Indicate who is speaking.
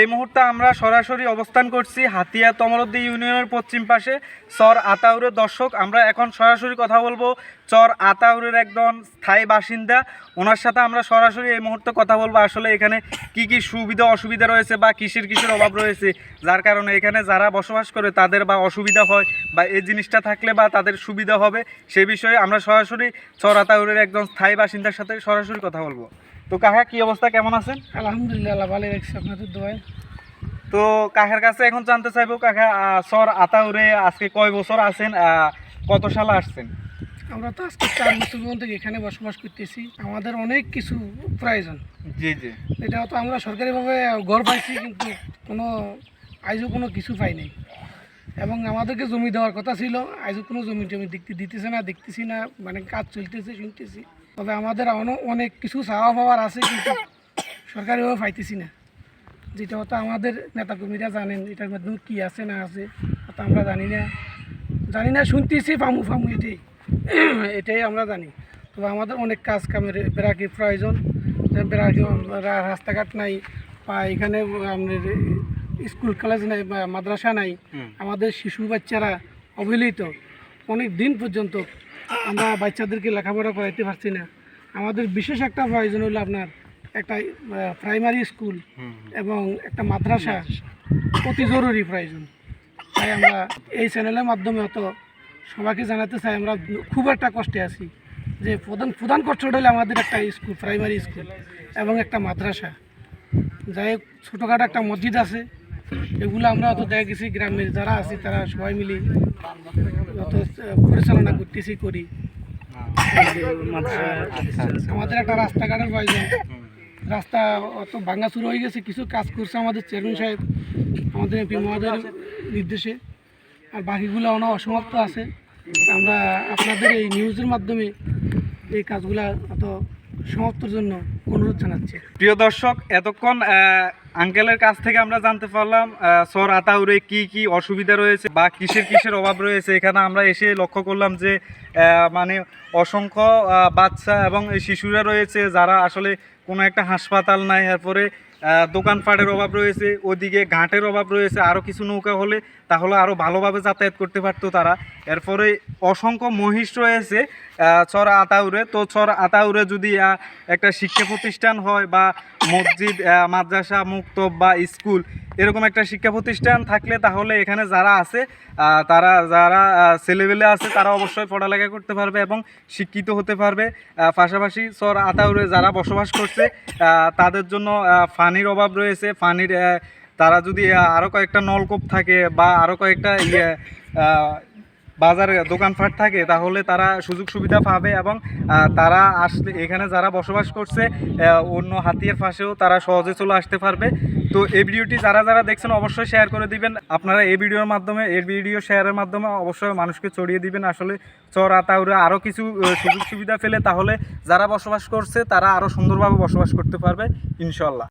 Speaker 1: এই মুহূর্তে আমরা সরাসরি অবস্থান করছি হাতিয়া তমরদ্দি ইউনিয়নের পশ্চিম পাশে, সর আতাউরের দর্শক। আমরা এখন সরাসরি কথা বলব চর আতাউরের একজন স্থায়ী বাসিন্দা। ওনার সাথে আমরা সরাসরি এই মুহূর্তে কথা বলব আসলে এখানে কি কি সুবিধা অসুবিধা রয়েছে বা কিসের কিসের অভাব রয়েছে যার কারণে এখানে যারা বসবাস করে তাদের বা অসুবিধা হয় বা এই জিনিসটা থাকলে বা তাদের সুবিধা হবে সে বিষয়ে আমরা সরাসরি চর আতাউরের একজন স্থায়ী বাসিন্দার সাথে সরাসরি কথা বলব। তো কাহা কি অবস্থা? কেমন আছেন?
Speaker 2: আলহামদুলিল্লাহ ভালো রাখছে আপনাদের দোয়ায়।
Speaker 1: তো কাকার কাছে এখন জানতে চাইব কাকা সর আতাউরে আজকে কয় বছর আছেন কত সালে আসছেন?
Speaker 2: আমরা তো আজকে চার বছর পর্যন্ত এখানে বসবাস করতেছি। আমাদের অনেক কিছু প্রয়োজন।
Speaker 1: জি জি।
Speaker 2: এটা তো আমরা সরকারিভাবে ঘর পাইছি কিন্তু কোনো আজও কোনো কিছু পাই নাই। এবং আমাদেরকে জমি দেওয়ার কথা ছিল আজও কোনো জমি জমি দেখতে দিতেছে না দেখতেছি না মানে কাজ চলতেছে শুনতেছি। তবে আমাদের অন- অনেক কিছু চাওয়া পাওয়ার আছে কিন্তু সরকারিভাবে পাইতেছি না। যেটা হয়তো আমাদের নেতাকর্মীরা জানেন এটার মাধ্যমে কী আছে না আছে হয়তো আমরা জানি না। জানি না শুনতেছি ফামু ফামু এটাই। এটাই আমরা জানি। তবে আমাদের অনেক কাজ কামের বেড়াকি প্রয়োজন। বেড়াকি রাস্তাঘাট নাই বা এখানে আপনার স্কুল কলেজ নাই বা মাদ্রাসা নাই আমাদের শিশু বাচ্চারা অবহেলিত। অনেক দিন পর্যন্ত আমরা বাচ্চাদেরকে লেখাপড়া করাইতে পারছি না। আমাদের বিশেষ একটা প্রয়োজন হলো আপনার একটা প্রাইমারি স্কুল এবং একটা মাদ্রাসা। অতি জরুরি প্রয়োজন। তাই আমরা এই চ্যানেলের মাধ্যমে অত সবাইকে জানাতে চাই, আমরা খুব একটা কষ্টে আছি। যে প্রধান প্রধান কষ্টটা হলো আমাদের একটা স্কুল প্রাইমারি স্কুল এবং একটা মাদ্রাসা। যাই হোক, ছোটোখাটো একটা মসজিদ আছে, এগুলো আমরা অত দেখা গেছি, গ্রামের যারা আছি তারা সবাই মিলে অত পরিচালনা করতেছি, করি। আমাদের একটা রাস্তাঘাটের প্রয়োজন রাস্তা অত ভাঙা শুরু হয়ে গেছে, কিছু কাজ করছে আমাদের চেয়ারম্যান সাহেব, আমাদের এমপি মহোদয়ের নির্দেশে। আর বাকিগুলো অনেক অসমাপ্ত আছে। আমরা আপনাদের এই নিউজের মাধ্যমে এই কাজগুলা অত সমাপ্তর জন্য অনুরোধ জানাচ্ছি।
Speaker 1: প্রিয় দর্শক, এতক্ষণ আঙ্কেলের কাছ থেকে আমরা জানতে পারলাম সর আতাউরে কি কি অসুবিধা রয়েছে বা কিসের কিসের অভাব রয়েছে। এখানে আমরা এসে লক্ষ্য করলাম যে মানে অসংখ্য বাচ্চা এবং শিশুরা রয়েছে যারা আসলে কোনো একটা হাসপাতাল নাই, এরপরে দোকানপাটের অভাব রয়েছে, ওদিকে ঘাটের অভাব রয়েছে আরও কিছু নৌকা হলে তাহলে আরও ভালোভাবে যাতায়াত করতে পারতো তারা। এরপরে অসংখ্য মহিষ রয়েছে চর আতাউরে। তো চর আতাউরে যদি একটা শিক্ষা প্রতিষ্ঠান হয় বা মসজিদ মাদ্রাসা মুক্ত বা স্কুল এরকম একটা শিক্ষা প্রতিষ্ঠান থাকলে তাহলে এখানে যারা আছে তারা, যারা ছেলেবেলে আছে, তারা অবশ্যই পড়ালেখা করতে পারবে এবং শিক্ষিত হতে পারবে। পাশাপাশি চর আতাউরে যারা বসবাস করছে তাদের জন্য ফানির অভাব রয়েছে। ফানির তারা যদি আরও কয়েকটা নলকূপ থাকে বা আরও কয়েকটা ইয়ে বাজারে দোকানপাট থাকে, তাহলে তারা সুযোগ সুবিধা পাবে এবং তারা আসলে এখানে যারা বসবাস করছে অন্য হাতিয়ার পাশেও তারা সহজে চলে আসতে পারবে। তো এই ভিডিওটি যারা যারা দেখছেন অবশ্যই শেয়ার করে দিবেন। আপনারা এই ভিডিওর মাধ্যমে, এই ভিডিও শেয়ারের মাধ্যমে অবশ্যই মানুষকে ছড়িয়ে দিবেন। আসলে চর আতাউরে আরও কিছু সুযোগ সুবিধা পেলে তাহলে যারা বসবাস করছে, তারা আরও সুন্দরভাবে বসবাস করতে পারবে ইনশাল্লাহ